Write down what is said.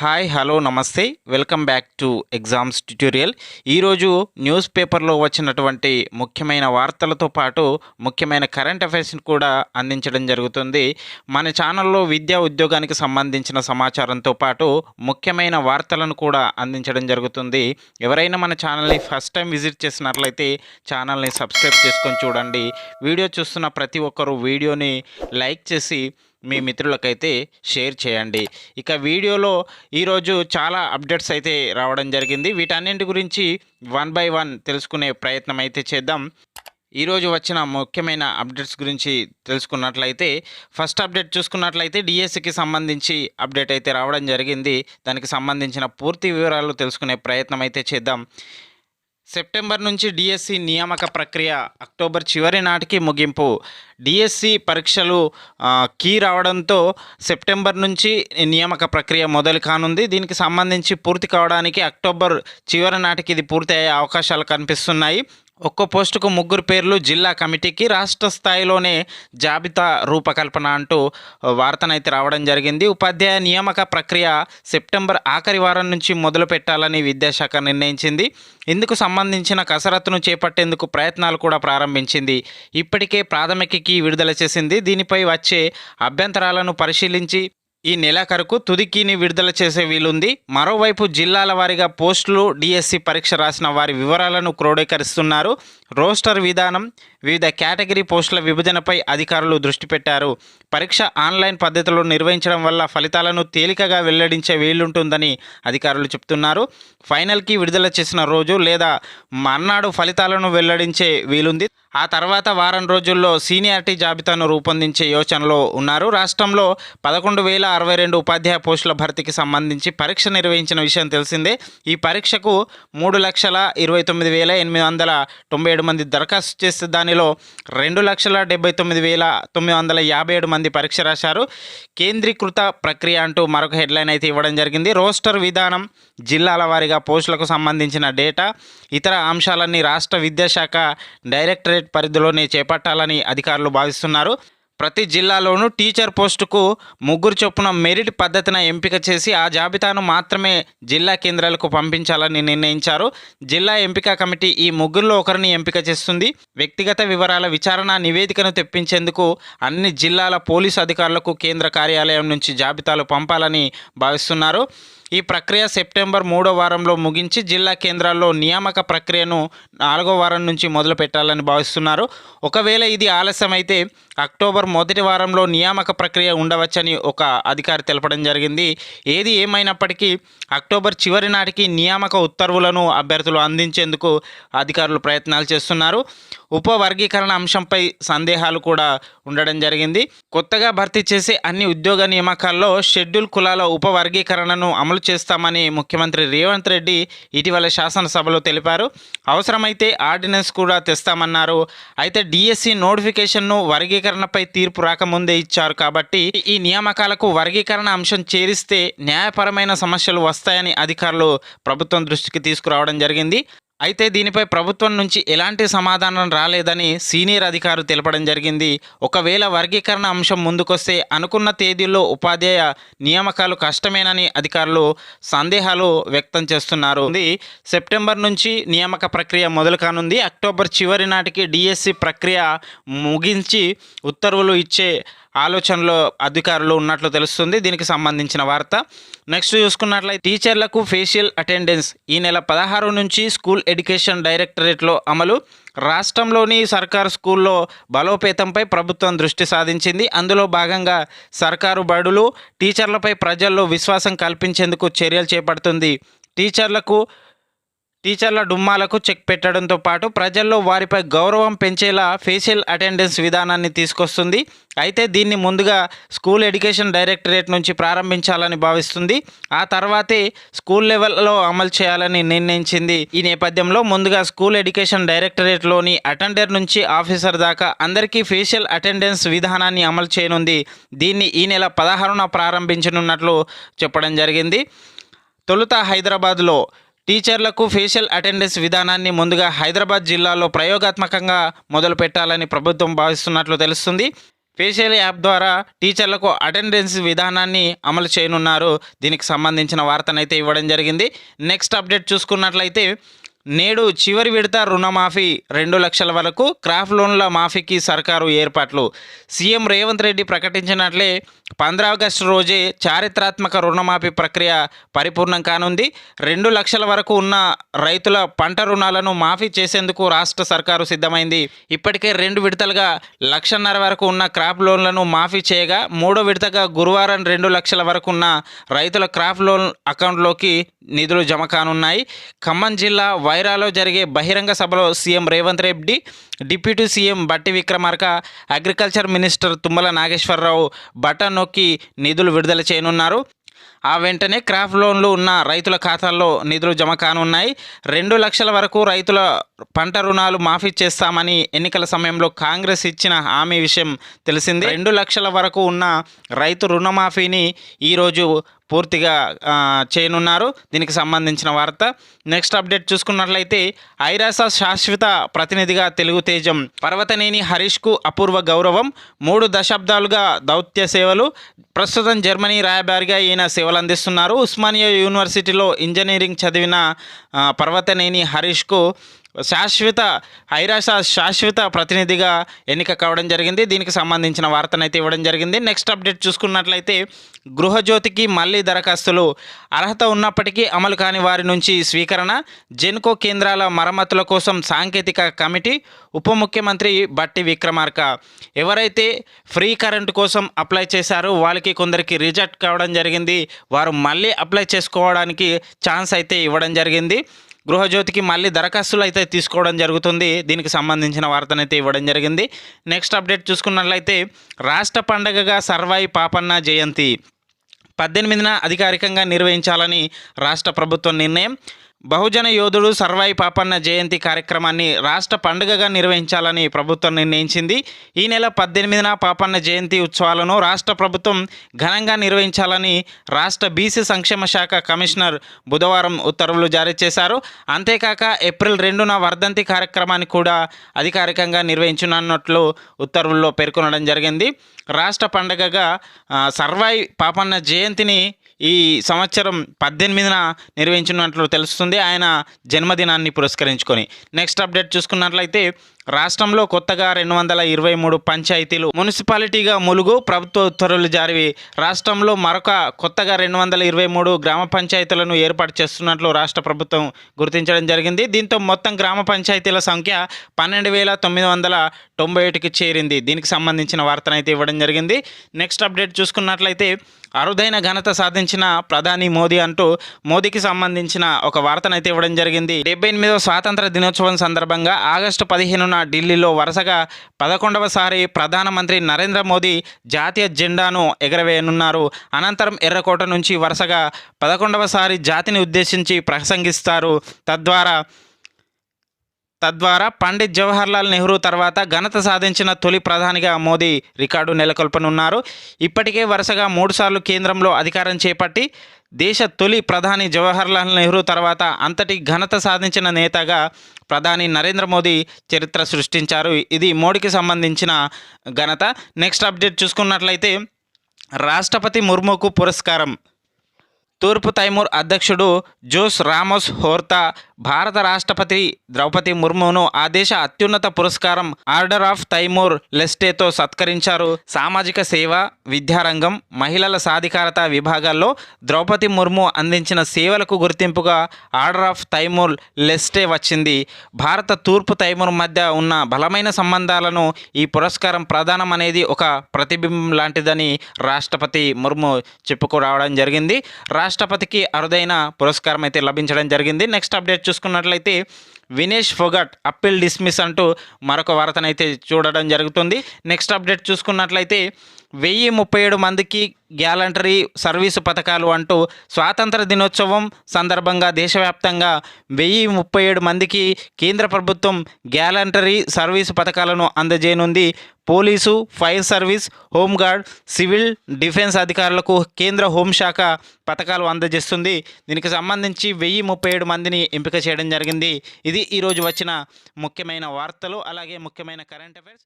Hi hello నమస్తే. Welcome back to exams tutorial ఈరోజు news పేపర్లో వచ్చినటువంటి ముఖ్యమైన వార్తలతో పాటు ముఖ్యమైన కరెంట్ అఫైర్స్ని కూడా అందించడం జరుగుతుంది. మన ఛానల్లో విద్యా ఉద్యోగానికి సంబంధించిన సమాచారంతో పాటు ముఖ్యమైన వార్తలను కూడా అందించడం జరుగుతుంది. ఎవరైనా మన ఛానల్ని ఫస్ట్ టైం విజిట్ చేసినట్లయితే ఛానల్ని సబ్స్క్రైబ్ చేసుకొని చూడండి. వీడియో చూస్తున్న ప్రతి ఒక్కరూ వీడియోని లైక్ చేసి మీ మిత్రులకైతే షేర్ చేయండి. ఇక వీడియోలో ఈరోజు చాలా అప్డేట్స్ అయితే రావడం జరిగింది. వీటన్నింటి గురించి వన్ బై వన్ తెలుసుకునే ప్రయత్నం అయితే చేద్దాం. ఈరోజు వచ్చిన ముఖ్యమైన అప్డేట్స్ గురించి తెలుసుకున్నట్లయితే ఫస్ట్ అప్డేట్ చూసుకున్నట్లయితే డిఎస్సికి సంబంధించి అప్డేట్ అయితే రావడం జరిగింది. దానికి సంబంధించిన పూర్తి వివరాలు తెలుసుకునే ప్రయత్నం అయితే చేద్దాం. సెప్టెంబర్ నుంచి డిఎస్సి నియామక ప్రక్రియ అక్టోబర్ చివరి నాటికి ముగింపు. డిఎస్సి పరీక్షలు కీ రావడంతో సెప్టెంబర్ నుంచి నియామక ప్రక్రియ మొదలు కానుంది. దీనికి సంబంధించి పూర్తి కావడానికి అక్టోబర్ చివరి నాటికి ఇది పూర్తి అయ్యే అవకాశాలు కనిపిస్తున్నాయి. ఒక్కో పోస్టుకు ముగ్గురు పేర్లు జిల్లా కమిటీకి రాష్ట్ర స్థాయిలోనే జాబితా రూపకల్పన అంటూ వార్తనైతే రావడం జరిగింది. ఉపాధ్యాయ నియామక ప్రక్రియ సెప్టెంబర్ ఆఖరి వారం నుంచి మొదలు పెట్టాలని విద్యాశాఖ నిర్ణయించింది. ఇందుకు సంబంధించిన కసరత్తును చేపట్టేందుకు ప్రయత్నాలు కూడా ప్రారంభించింది. ఇప్పటికే ప్రాథమికకి విడుదల చేసింది. దీనిపై వచ్చే అభ్యంతరాలను పరిశీలించి ఈ నెలాఖరుకు తుదికీని విడుదల చేసే వీలుంది. మరోవైపు జిల్లాల వారీగా పోస్టులు డిఎస్సి పరీక్ష రాసిన వారి వివరాలను క్రోడీకరిస్తున్నారు. రోస్టర్ విధానం వివిధ కేటగిరీ పోస్టుల విభజనపై అధికారులు దృష్టి పెట్టారు. పరీక్ష ఆన్లైన్ పద్ధతిలో నిర్వహించడం వల్ల ఫలితాలను తేలికగా వెల్లడించే వీలుంటుందని అధికారులు చెప్తున్నారు. ఫైనల్కి విడుదల చేసిన రోజు లేదా మర్నాడు ఫలితాలను వెల్లడించే వీలుంది. ఆ తర్వాత వారం రోజుల్లో సీనియారిటీ జాబితాను రూపొందించే యోచనలో ఉన్నారు. రాష్ట్రంలో పదకొండు వేల అరవై రెండు ఉపాధ్యాయ పోస్టుల భర్తీకి సంబంధించి పరీక్ష నిర్వహించిన విషయం తెలిసిందే. ఈ పరీక్షకు మూడు లక్షల ఇరవై తొమ్మిది వేల ఎనిమిది వందల తొంభై ఏడు మంది దరఖాస్తు చేస్తే దానిలో రెండు లక్షల డెబ్బై తొమ్మిది వేల తొమ్మిది వందల యాభై ఏడు మంది పరీక్ష రాశారు. కేంద్రీకృత ప్రక్రియ అంటూ మరొక హెడ్లైన్ అయితే ఇవ్వడం జరిగింది. రోస్టర్ విధానం జిల్లాల వారీగా పోస్టులకు సంబంధించిన డేటా ఇతర అంశాలన్నీ రాష్ట్ర విద్యాశాఖ డైరెక్టరేట్ పరిధిలోనే చేపట్టాలని అధికారులు భావిస్తున్నారు. ప్రతి జిల్లాలోనూ టీచర్ పోస్టుకు ముగ్గురు చొప్పున మెరిట్ పద్ధతిన ఎంపిక చేసి ఆ జాబితాను మాత్రమే జిల్లా కేంద్రాలకు పంపించాలని నిర్ణయించారు. జిల్లా ఎంపిక కమిటీ ఈ ముగ్గురులో ఒకరిని ఎంపిక చేస్తుంది. వ్యక్తిగత వివరాల విచారణ నివేదికను తెప్పించేందుకు అన్ని జిల్లాల పోలీసు అధికారులకు కేంద్ర కార్యాలయం నుంచి జాబితాలు పంపాలని భావిస్తున్నారు. ఈ ప్రక్రియ సెప్టెంబర్ మూడో వారంలో ముగించి జిల్లా కేంద్రాల్లో నియామక ప్రక్రియను నాలుగో వారం నుంచి మొదలు పెట్టాలని భావిస్తున్నారు. ఒకవేళ ఇది ఆలస్యమైతే అక్టోబర్ మొదటి వారంలో నియామక ప్రక్రియ ఉండవచ్చని ఒక అధికారి తెలపడం జరిగింది. ఏది ఏమైనప్పటికీ అక్టోబర్ చివరి నాటికి నియామక ఉత్తర్వులను అభ్యర్థులు అందించేందుకు అధికారులు ప్రయత్నాలు చేస్తున్నారు. ఉపవర్గీకరణ అంశంపై సందేహాలు కూడా ఉండడం జరిగింది. కొత్తగా భర్తీ చేసే అన్ని ఉద్యోగ నియామకాల్లో షెడ్యూల్ కులాల ఉపవర్గీకరణను అమలు చేస్తామని ముఖ్యమంత్రి రేవంత్ రెడ్డి ఇటీవల శాసనసభలో తెలిపారు. అవసరమైతే ఆర్డినెన్స్ కూడా తెస్తామన్నారు. అయితే డిఎస్సి నోటిఫికేషన్ను వర్గీకరణపై తీర్పు రాకముందే ఇచ్చారు కాబట్టి ఈ నియామకాలకు వర్గీకరణ అంశం చేరిస్తే న్యాయపరమైన సమస్యలు వస్తాయని అధికారులు ప్రభుత్వం దృష్టికి తీసుకురావడం జరిగింది. అయితే దీనిపై ప్రభుత్వం నుంచి ఎలాంటి సమాధానం రాలేదని సీనియర్ అధికారు తెలపడం జరిగింది. ఒకవేళ వర్గీకరణ అంశం ముందుకొస్తే అనుకున్న తేదీల్లో ఉపాధ్యాయ నియామకాలు కష్టమేనని అధికారులు సందేహాలు వ్యక్తం చేస్తున్నారు. ఇది సెప్టెంబర్ నుంచి నియామక ప్రక్రియ మొదలు కానుంది. అక్టోబర్ చివరి నాటికి డిఎస్సి ప్రక్రియ ముగించి ఉత్తర్వులు ఇచ్చే ఆలోచనలో అధికారులు ఉన్నట్లు తెలుస్తుంది. దీనికి సంబంధించిన వార్త. నెక్స్ట్ చూసుకున్నట్లయితే టీచర్లకు ఫేషియల్ అటెండెన్స్ ఈ నెల పదహారు నుంచి స్కూల్ ఎడ్యుకేషన్ డైరెక్టరేట్లో అమలు. రాష్ట్రంలోని సర్కారు స్కూల్లో బలోపేతంపై ప్రభుత్వం దృష్టి సాధించింది. అందులో భాగంగా సర్కారు బడులు టీచర్లపై ప్రజల్లో విశ్వాసం కల్పించేందుకు చర్యలు చేపడుతుంది. టీచర్లకు టీచర్ల డుమ్మాలకు చెక్ పెట్టడంతో పాటు ప్రజల్లో వారిపై గౌరవం పెంచేలా ఫేషియల్ అటెండెన్స్ విధానాన్ని తీసుకొస్తుంది. అయితే దీన్ని ముందుగా స్కూల్ ఎడ్యుకేషన్ డైరెక్టరేట్ నుంచి ప్రారంభించాలని భావిస్తుంది. ఆ తర్వాతే స్కూల్ లెవెల్లో అమలు చేయాలని నిర్ణయించింది. ఈ నేపథ్యంలో ముందుగా స్కూల్ ఎడ్యుకేషన్ డైరెక్టరేట్లోని అటెండర్ నుంచి ఆఫీసర్ దాకా అందరికీ ఫేషియల్ అటెండెన్స్ విధానాన్ని అమలు చేయనుంది. దీన్ని ఈ నెల పదహారున ప్రారంభించనున్నట్లు చెప్పడం జరిగింది. తొలుత హైదరాబాద్లో టీచర్లకు ఫేషియల్ అటెండెన్స్ విధానాన్ని ముందుగా హైదరాబాద్ జిల్లాలో ప్రయోగాత్మకంగా మొదలు పెట్టాలని ప్రభుత్వం భావిస్తున్నట్లు తెలుస్తుంది. ఫేషియల్ యాప్ ద్వారా టీచర్లకు అటెండెన్స్ విధానాన్ని అమలు చేయనున్నారు. దీనికి సంబంధించిన వార్తనైతే ఇవ్వడం జరిగింది. నెక్స్ట్ అప్డేట్ చూసుకున్నట్లయితే నేడు చివరి విడత రుణమాఫీ రెండు లక్షల వరకు క్రాఫ్ట్ లోన్ల మాఫీకి సర్కారు ఏర్పాట్లు. సీఎం రేవంత్ రెడ్డి ప్రకటించినట్లే పంద్రా ఆగస్టు రోజే చారిత్రాత్మక రుణమాఫీ ప్రక్రియ పరిపూర్ణం కానుంది. రెండు లక్షల వరకు ఉన్న రైతుల పంట రుణాలను మాఫీ చేసేందుకు రాష్ట్ర సర్కారు సిద్ధమైంది. ఇప్పటికే రెండు విడతలుగా లక్షన్నర వరకు ఉన్న క్రాప్ లోన్లను మాఫీ చేయగా మూడో విడతగా గురువారం రెండు లక్షల వరకు ఉన్న రైతుల క్రాప్ లోన్ అకౌంట్లోకి నిధులు జమ కానున్నాయి. ఖమ్మం జిల్లా వైరాలో జరిగే బహిరంగ సభలో CM Revanth Reddy deputy CM Bhatti Vikramarka agriculture minister Tummala Nageswara Rao బట్ట నొక్కి నిధులు విడుదల చేయనున్నారు. ఆ వెంటనే క్రాప్ లోన్లు ఉన్న రైతుల ఖాతాల్లో నిధులు జమ కానున్నాయి. రెండు లక్షల వరకు రైతుల పంట రుణాలు మాఫీ చేస్తామని ఎన్నికల సమయంలో కాంగ్రెస్ ఇచ్చిన హామీ విషయం తెలిసింది. రెండు లక్షల వరకు ఉన్న రైతు రుణమాఫీని ఈరోజు పూర్తిగా చేయనున్నారు. దీనికి సంబంధించిన వార్త. నెక్స్ట్ అప్డేట్ చూసుకున్నట్లయితే ఐరాస శాశ్వత ప్రతినిధిగా తెలుగు తేజం పర్వతనేని హరీష్కు అపూర్వ గౌరవం. మూడు దశాబ్దాలుగా దౌత్య సేవలు. ప్రస్తుతం జర్మనీ రాయబారిగా ఈయన సేవలు అందిస్తున్నారు. ఉస్మానియా యూనివర్సిటీలో ఇంజనీరింగ్ చదివిన పర్వతనేని హరీష్కు శాశ్వత ఐరాస శాశ్వత ప్రతినిధిగా ఎన్నిక కావడం జరిగింది. దీనికి సంబంధించిన వార్తనైతే ఇవ్వడం జరిగింది. నెక్స్ట్ అప్డేట్ చూసుకున్నట్లయితే గృహజ్యోతికి మళ్ళీ దరఖాస్తులు. అర్హత ఉన్నప్పటికీ అమలు కాని వారి నుంచి స్వీకరణ. జెన్కో కేంద్రాల మరమ్మతుల కోసం సాంకేతిక కమిటీ ఉప ముఖ్యమంత్రి బట్టి విక్రమార్క. ఎవరైతే ఫ్రీ కరెంట్ కోసం అప్లై చేశారో వాళ్ళకి కొందరికి రిజెక్ట్ కావడం జరిగింది. వారు మళ్ళీ అప్లై చేసుకోవడానికి ఛాన్స్ అయితే ఇవ్వడం జరిగింది. గృహజ్యోతికి మళ్ళీ దరఖాస్తులు అయితే తీసుకోవడం జరుగుతుంది. దీనికి సంబంధించిన వార్తనైతే ఇవ్వడం జరిగింది. నెక్స్ట్ అప్డేట్ చూసుకున్నట్లయితే రాష్ట్ర పండగగా సర్వాయి పాపన్న జయంతి పద్దెనిమిదిన అధికారికంగా నిర్వహించాలని రాష్ట్ర ప్రభుత్వం నిర్ణయం. బహుజన యోధుడు సర్వాయి పాపన్న జయంతి కార్యక్రమాన్ని రాష్ట్ర పండుగగా నిర్వహించాలని ప్రభుత్వం నిర్ణయించింది. ఈ నెల పద్దెనిమిదిన పాపన్న జయంతి ఉత్సవాలను రాష్ట్ర ప్రభుత్వం ఘనంగా నిర్వహించాలని రాష్ట్ర బీసీ సంక్షేమ శాఖ కమిషనర్ బుధవారం ఉత్తర్వులు జారీ చేశారు. అంతేకాక ఏప్రిల్ రెండున వర్ధంతి కార్యక్రమాన్ని కూడా అధికారికంగా నిర్వహించనున్నట్లు ఉత్తర్వుల్లో పేర్కొనడం జరిగింది. రాష్ట్ర పండగగా సర్వాయి పాపన్న జయంతిని ఈ సంవత్సరం పద్దెనిమిదిన నిర్వహించినట్లు తెలుస్తుంది. ఆయన జన్మదినాన్ని పురస్కరించుకొని. నెక్స్ట్ అప్డేట్ చూసుకున్నట్లయితే రాష్ట్రంలో కొత్తగా రెండు వందల ఇరవై మూడు పంచాయతీలు మున్సిపాలిటీగా ములుగు ప్రభుత్వ ఉత్తర్వులు జారీ రాష్ట్రంలో మరొక కొత్తగా రెండు వందల ఇరవై మూడు గ్రామ పంచాయతీలను ఏర్పాటు చేస్తున్నట్లు రాష్ట్ర ప్రభుత్వం గుర్తించడం జరిగింది. దీంతో మొత్తం గ్రామ పంచాయతీల సంఖ్య పన్నెండు వేల తొమ్మిది వందల తొంభై ఒకటికి చేరింది. దీనికి సంబంధించిన వార్తనైతే ఇవ్వడం జరిగింది. నెక్స్ట్ అప్డేట్ చూసుకున్నట్లయితే అరుదైన ఘనత సాధించిన ప్రధాని మోదీ అంటూ మోదీకి సంబంధించిన ఒక వార్తనైతే ఇవ్వడం జరిగింది. డెబ్బై ఎనిమిదవ స్వాతంత్ర దినోత్సవం సందర్భంగా ఆగస్టు పదిహేనున ఢిల్లీలో వరుసగా పదకొండవసారి ప్రధానమంత్రి నరేంద్ర మోదీ జాతీయ జెండాను ఎగరవేయనున్నారు. అనంతరం ఎర్రకోట నుంచి వరుసగా పదకొండవసారి జాతిని ఉద్దేశించి ప్రసంగిస్తారు. తద్వారా తద్వారా పండిత్ జవహర్లాల్ నెహ్రూ తర్వాత ఘనత సాధించిన తొలి ప్రధానిగా మోదీ రికార్డు నెలకొల్పనున్నారు. ఇప్పటికే వరుసగా మూడుసార్లు కేంద్రంలో అధికారం చేపట్టి దేశ తొలి ప్రధాని జవహర్లాల్ నెహ్రూ తర్వాత అంతటి ఘనత సాధించిన నేతగా ప్రధాని నరేంద్ర మోదీ చరిత్ర సృష్టించారు. ఇది మోడీకి సంబంధించిన ఘనత. నెక్స్ట్ అప్డేట్ చూసుకున్నట్లయితే రాష్ట్రపతి ముర్ముకు పురస్కారం. తూర్పు తైమూర్ అధ్యక్షుడు జోస్ రామోస్ హోర్తా భారత రాష్ట్రపతి ద్రౌపది ముర్మును ఆ దేశ అత్యున్నత పురస్కారం ఆర్డర్ ఆఫ్ తైమూర్ లెస్టేతో సత్కరించారు. సామాజిక సేవ విద్యారంగం మహిళల సాధికారత విభాగాల్లో ద్రౌపది ముర్ము అందించిన సేవలకు గుర్తింపుగా ఆర్డర్ ఆఫ్ తైమూర్ లెస్టే వచ్చింది. భారత తూర్పు తైమూర్ మధ్య ఉన్న బలమైన సంబంధాలను ఈ పురస్కారం ప్రదానం అనేది ఒక ప్రతిబింబం లాంటిదని రాష్ట్రపతి ముర్ము చెప్పుకురావడం జరిగింది. రాష్ట్రపతికి అరుదైన పురస్కారం అయితే లభించడం జరిగింది. నెక్స్ట్ అప్డేట్ చూసుకున్నట్లయితే వినేష్ ఫొగట్ అప్పీల్ డిస్మిస్ అంటూ మరొక వార్తనైతే చూడడం జరుగుతుంది. నెక్స్ట్ అప్డేట్ చూసుకున్నట్లయితే వెయ్యి ముప్పై ఏడు మందికి గ్యాలంటరీ సర్వీసు పథకాలు అంటూ స్వాతంత్ర దినోత్సవం సందర్భంగా దేశవ్యాప్తంగా వెయ్యి ముప్పై ఏడు మందికి కేంద్ర ప్రభుత్వం గ్యాలంటరీ సర్వీసు పథకాలను అందజేయనుంది. Police fire service home guard civil defence అధికారులకు కేంద్ర హోంశాఖ పథకాలు అందజేస్తుంది. దీనికి సంబంధించి వెయ్యి ముప్పై ఏడు మందిని ఎంపిక చేయడం జరిగింది. ఇది ఇది ఈరోజు వచ్చిన ముఖ్యమైన వార్తలు అలాగే ముఖ్యమైన కరెంట్ అఫైర్స్